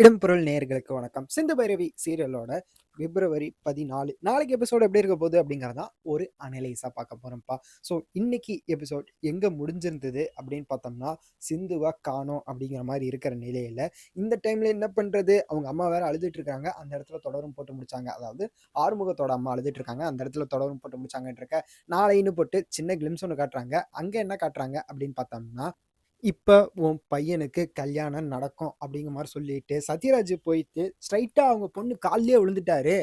இடம்பொருள் நேயர்களுக்கு வணக்கம். சிந்து பைரவி சீரியலோட பிப்ரவரி பதினாலு நாளைக்கு எபிசோடு எப்படி இருக்க போகுது அப்படிங்கிறதா ஒரு அனலைஸாக பார்க்க போகிறோம்ப்பா ஸோ இன்னைக்கு எபிசோட் எங்கே முடிஞ்சிருந்தது அப்படின்னு பார்த்தோம்னா சிந்துவாக காணோம் அப்படிங்கிற மாதிரி இருக்கிற நிலையில் இந்த டைமில் என்ன பண்ணுறது அவங்க அம்மா வேற அழுதுட்டு இருக்காங்க. அந்த இடத்துல தொடரும் போட்டு முடிச்சாங்க. அதாவது ஆறுமுகத்தோட அம்மா அழுதுட்டு இருக்காங்க. அந்த இடத்துல தொடரும் போட்டு முடிச்சாங்கன்ற இருக்க. நாளைன்னு போட்டு சின்ன கிளிம்ஸ் ஒன்று காட்டுறாங்க. அங்கே என்ன காட்டுறாங்க அப்படின்னு பார்த்தோம்னா இப்போ உன் பையனுக்கு கல்யாணம் நடக்கும் அப்படிங்கிற மாதிரி சொல்லிட்டு சத்யராஜ் போயிட்டு ஸ்ட்ரைட்டா அவங்க பொண்ணு கால்லயே விழுந்துட்டாரு.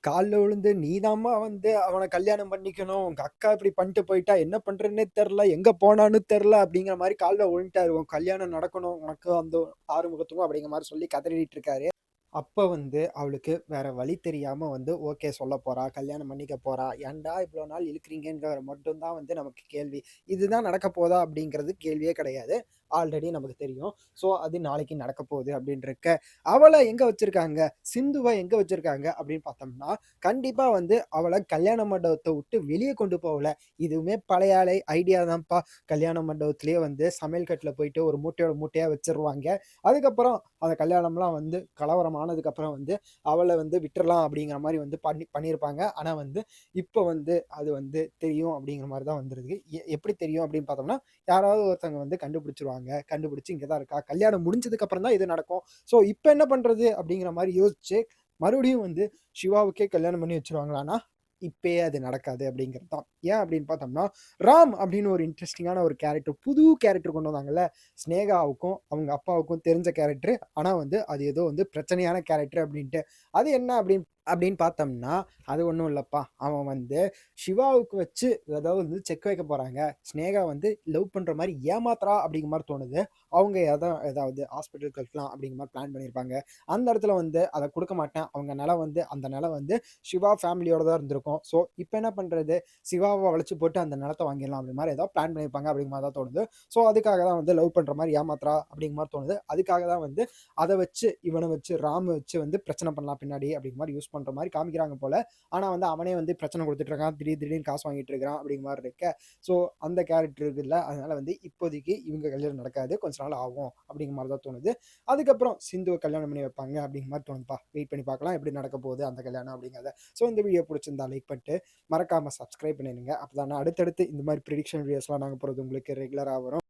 காலில் விழுந்து நீதாம்மா வந்து அவனை கல்யாணம் பண்ணிக்கணும். உங்க அக்கா இப்படி பண்ணிட்டு போயிட்டா என்ன பண்றேன்னே தெரில எங்க போனான்னு தெரில அப்படிங்கிற மாதிரி காலில் விழுந்துட்டாரு. உன் கல்யாணம் நடக்கணும். உனக்கு அந்த ஆறுமுகத்துக்கும் அப்படிங்கிற மாதிரி சொல்லி கதறிட்டு இருக்காரு. அப்போ வந்து அவளுக்கு வேற வழி தெரியாம வந்து ஓகே சொல்ல போறா கல்யாணம் பண்ணிக்க போறா. ஏன்டா இவ்வளோ நாள் இழுக்கிறீங்கிற மட்டும்தான் வந்து நமக்கு கேள்வி. இதுதான் நடக்க போதா அப்படிங்கிறது கேள்வியே கிடையாது. ஆல்ரெடி நமக்கு தெரியும். ஸோ அது நாளைக்கு நடக்க போகுது அப்படின்றக்க அவளை எங்கே வச்சுருக்காங்க? சிந்துவை எங்கே வச்சுருக்காங்க? அப்படின்னு பார்த்தோம்னா கண்டிப்பாக வந்து அவளை கல்யாண மண்டபத்தை விட்டு வெளியே கொண்டு போகல. இதுவுமே பழைய ஆலை ஐடியா தான்ப்பா. கல்யாண மண்டபத்துலேயே வந்து சமையல் கட்டில் போயிட்டு ஒரு மூட்டையோட மூட்டையாக வச்சிருவாங்க. அதுக்கப்புறம் அந்த கல்யாணம்லாம் வந்து கலவரம் ஆனதுக்கப்புறம் வந்து அவளை வந்து விட்டுறலாம் அப்படிங்கிற மாதிரி வந்து பண்ணி பண்ணியிருப்பாங்க. ஆனால் வந்து இப்போ வந்து அது வந்து தெரியும் அப்படிங்கிற மாதிரி தான் வந்துருக்கு எ- எப்படி தெரியும் அப்படின்னு பார்த்தோம்னா யாராவது ஒருத்தவங்க வந்து கண்டுபிடிச்சிருவாங்க. கண்டுபிடிச்சி இங்கே தான் இருக்கா? கல்யாணம் முடிஞ்சதுக்கு அப்புறம் தான் இது நடக்கும். ஸோ இப்போ என்ன பண்ணுறது அப்படிங்கிற மாதிரி யோசிச்சு மறுபடியும் வந்து சிவாவுக்கே கல்யாணம் பண்ணி வச்சிருவாங்களான்னா இப்பயே அது நடக்காது அப்படிங்கிறது தான். ஏன் அப்படின்னு பார்த்தோம்னா ராம் அப்படின்னு ஒரு இன்ட்ரெஸ்டிங்கான ஒரு கேரக்டர் புது கேரக்டர் கொண்டு வந்தாங்கல்ல ஸ்னேகாவுக்கும் அவங்க அப்பாவுக்கும் தெரிஞ்ச கேரக்டர் ஆனால் வந்து அது ஏதோ வந்து பிரச்சனையான கேரக்டர் அப்படின்ட்டு. அது என்ன அப்படின்னு அப்படின்னு பார்த்தோம்னா அது ஒன்றும் இல்லைப்பா. அவன் வந்து சிவாவுக்கு வச்சு ஏதாவது வந்து செக் வைக்க போகிறாங்க ஸ்னேகா வந்து லவ் பண்ணுற மாதிரி ஏமாத்துறா அப்படிங்கிற மாதிரி தோணுது. அவங்க எதாவது ஏதாவது ஹாஸ்பிட்டலுக்கு இருக்கலாம் அப்படிங்கிற மாதிரி பிளான் பண்ணியிருப்பாங்க. அந்த இடத்துல வந்து அதை கொடுக்க மாட்டேன். அவங்க நிலம் வந்து அந்த நிலம் வந்து சிவா ஃபேமிலியோட தான் இருந்திருக்கும். ஸோ இப்போ என்ன பண்ணுறது சிவாவை வளைச்சு போட்டு அந்த நிலத்தை வாங்கிடலாம் அப்படி மாதிரி ஏதாவது பிளான் பண்ணியிருப்பாங்க அப்படிங்கிற மாதிரி தான் தோணுது. ஸோ அதுக்காக தான் வந்து லவ் பண்ணுற மாதிரி ஏமாத்துறா அப்படிங்கிற மாதிரி தோணுது. அதுக்காக தான் வந்து அதை வச்சு இவனை வச்சு ராம் வச்சு வந்து பிரச்சனை பண்ணலாம் பின்னாடி அப்படிங்கிற மாதிரி யூஸ் பண்ணுற மாதிரி காமிக்கிறாங்க போல. ஆனால் வந்து அவனே வந்து பிரச்சனை கொடுத்துட்டு இருக்கான் திடீர் திடீர்னு காசு வாங்கிட்டு இருக்கிறான் அப்படிங்கிற மாதிரி இருக்க. ஸோ அந்த கேரக்டர் இருக்குல்ல அதனால வந்து இப்போதைக்கு இவங்க கல்யாணம் நடக்காது. கொஞ்ச நாள் ஆகும் அப்படிங்கிற மாதிரி தான் தோணுது. அதுக்கப்புறம் சிந்துவை கல்யாணம் பண்ணி வைப்பாங்க அப்படிங்கிற மாதிரி தோணுப்பா வெயிட் பண்ணி பார்க்கலாம் எப்படி நடக்க போகுது அந்த கல்யாணம் அப்படிங்கிறத. ஸோ இந்த வீடியோ பிடிச்சிருந்தா லைக் பண்ணிட்டு மறக்காமல் சப்ஸ்கிரைப் பண்ணிடுங்க. அப்போ தான் அடுத்தடுத்து இந்த மாதிரி ப்ரிடிக்ஷன் வீடியோஸ்லாம் நாங்கள் போகிறது உங்களுக்கு ரெகுலராக வரும்.